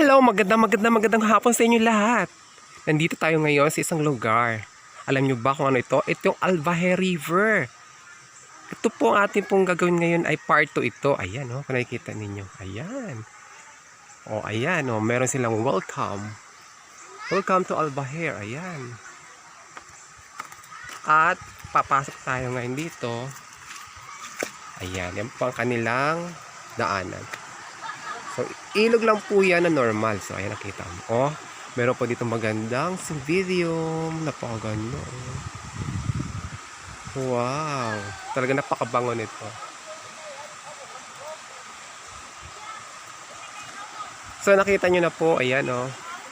Hello, magandang magandang magandang hapon sa inyo lahat. Nandito tayo ngayon sa isang lugar. Alam nyo ba kung ano ito? Ito yung Albahe River. Ito po ang ating pong gagawin ngayon ay part 2 ito. Ayan, oh, kung nakikita ninyo. Ayan. Oh, ayan, oh, meron silang welcome. Welcome to Albaher. Ayan. At papasok tayo ngayon dito. Ayan, yan po ang kanilang daanan. So, ilog lang po yan na normal. So, ayan, nakita mo. Oh, meron po dito magandang silvirium. Napakaganda. oh. Wow. Talaga napakabango nito. So, nakita nyo na po. Ayan, oh.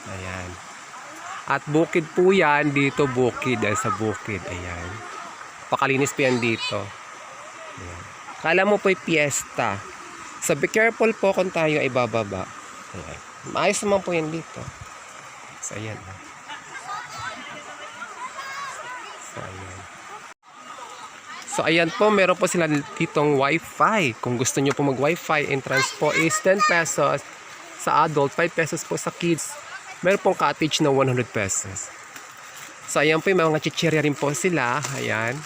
Ayan. At bukid po yan. Dito bukid. Dahil sa bukid. Ayan. Pakalinis po yan dito. Ayan. Kala mo po'y piyesta. So, be careful po kung tayo ay bababa. Ayan. Maayos naman po yan dito. So, ayan. So, ayan. So, ayan po. Meron po sila ditong wifi. Kung gusto nyo po mag-wifi, entrance po is 10 pesos sa adult, 5 pesos po sa kids. Meron pong cottage na 100 pesos. So, ayan po yung mga chichirya rin po sila. Ayan.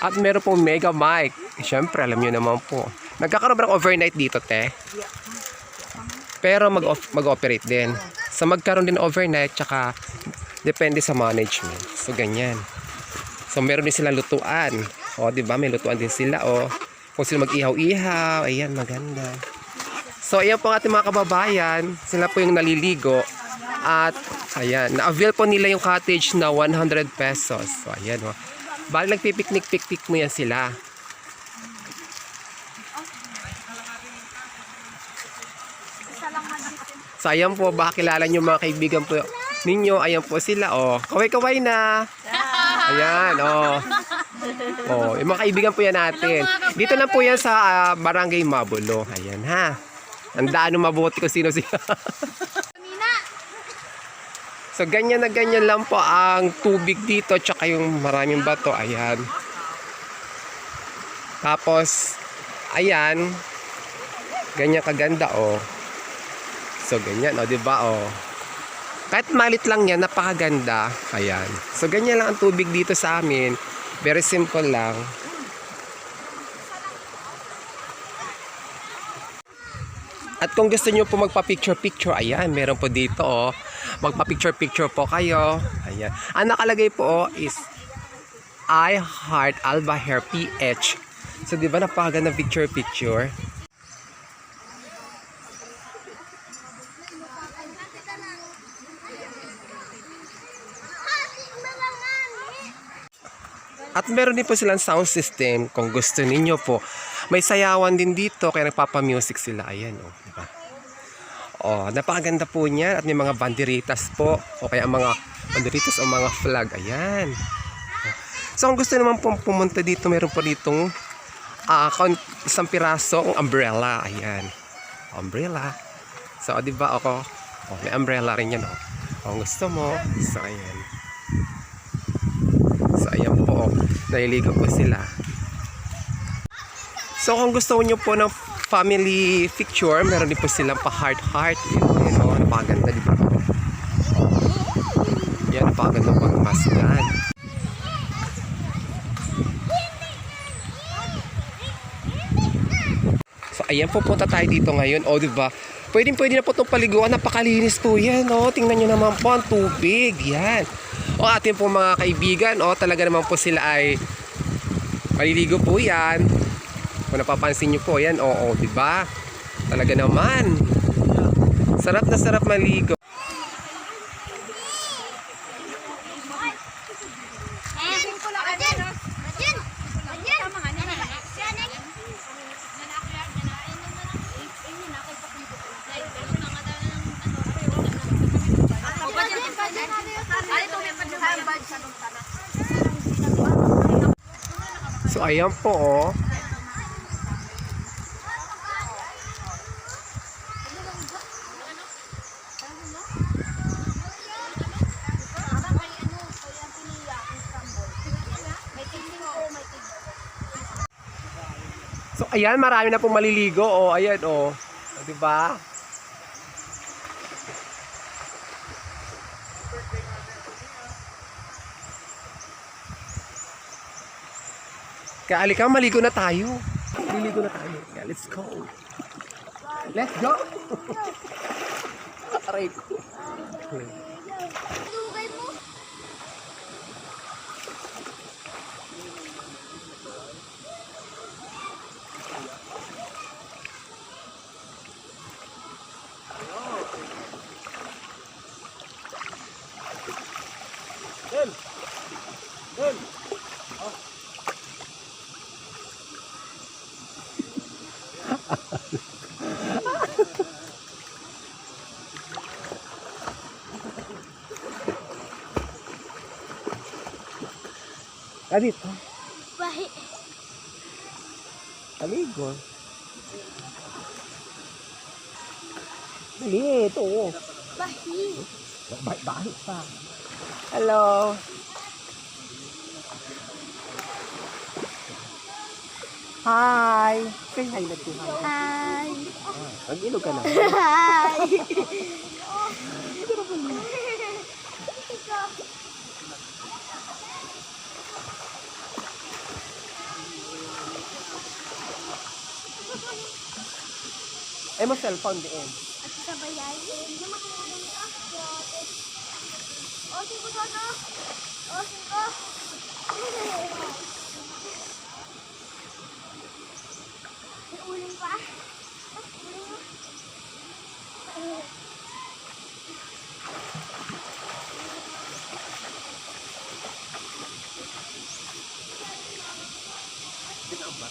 At meron pong mega mic. Siyempre, alam nyo naman po. Nagkakaroon ba ng overnight dito, te? Pero mag mag-operate din. So, magkaroon din overnight, tsaka depende sa management. So, ganyan. So, meron din sila lutuan. O, di ba? May lutuan din sila, o. Kung sila mag-ihaw-ihaw, ayan, maganda. So, ayan po ang ating mga kababayan. Sila po yung naliligo. At, ayan, na-avail po nila yung cottage na 100 pesos. So, ayan, o. Bali, nagpipiknik-piknik mo yan sila. So, ayan po, baka kilala nyo mga kaibigan po ninyo. Ayan po sila, oh. Kaway-kaway na. Ayan, oh. Oh, yung mga kaibigan po yan natin. Dito lang po yan sa ah, Barangay Mabulo. Ayan, ha. Tandaan nyo mabuti kung sino sila. so, ganyan na ganyan lang po ang tubig dito. Tsaka yung maraming bato. Ayan. Tapos, ayan. Ganyan kaganda, oh. So, ganyan, o, di ba, o. Kahit malit lang yan, napakaganda. Ayan. So, ganyan lang ang tubig dito sa amin. Very simple lang. At kung gusto nyo po magpa-picture-picture, ayan, meron po dito, oh. Magpa-picture-picture po kayo. Ayan. Ang nakalagay po, oh, is I Heart Alba Hair PH. So, di ba napakaganda picture-picture? At meron din po silang sound system kung gusto ninyo po. May sayawan din dito kaya nagpapa-music sila. Ayan oh, di ba? Oh, napakaganda po niya at may mga banderitas po o kaya mga banderitas o mga flag. Ayan. So kung gusto naman pong pumunta dito, meron po ditong kon- isang pirasong umbrella. Ayan. Umbrella. So, di ba ako? Oh, may umbrella rin yan. Oh. Kung gusto mo, so ayan. So, ayan po. Naliligo po sila. So, kung gusto niyo po ng family picture, meron din po silang pa-heart-heart. Yun, yun, oh, napakaganda, di ba? Yan, napakaganda pagmasdan. So, ayan po punta tayo dito ngayon. O, di ba? Pwede pwede na po itong paliguan. Napakalinis po yan. O, tingnan nyo naman po ang tubig. Yan. O, atin po mga kaibigan. O, talaga naman po sila ay maliligo po yan. Kung napapansin nyo po yan. Oo, di ba? Talaga naman. Sarap na sarap maligo. So, ayan po, oh. So, ayan, marami na pong maliligo, oh. Ayan, oh. Di ba? Kaya alika, maligo na tayo. Liligo na tayo. Kaya let's go. Let's go! Aray ko. Lugay mo. Kadit, Bahi. Aligo. Dali, ito. Bahi. Bahit pa. Hello. Hi. Say hi na to. Hi. Mag-ilog ka na. Hi. Eh, mo cellphone din. At sabayay. O, sige ko na. O, sige ko. Uling. Ah, mo ko na ba? Ben, sige na ko ba?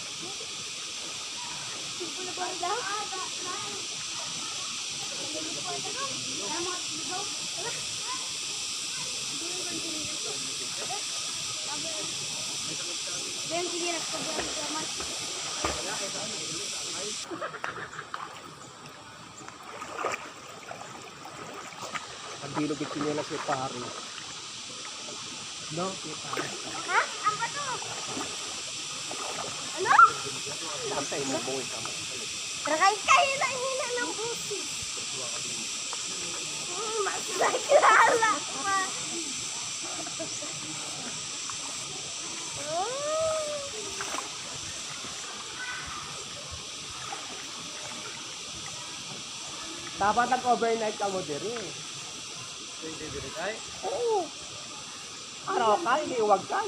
Ang bilog ito nila si pare. No, si pare. Ha? Rakay kayo na hina ng pusi. Hmm, mas nakilala pa. Oh. Dapat nag-overnight ka mo din eh. Oo. Araw ka, hindi iwag ka.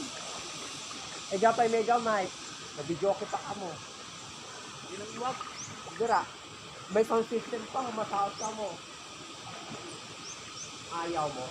Eh, gapay mega mic. Nabidyo kita ka mo. Hindi nang iwag. Dira. May sound system pa, masaot ka mo. Ayaw mo.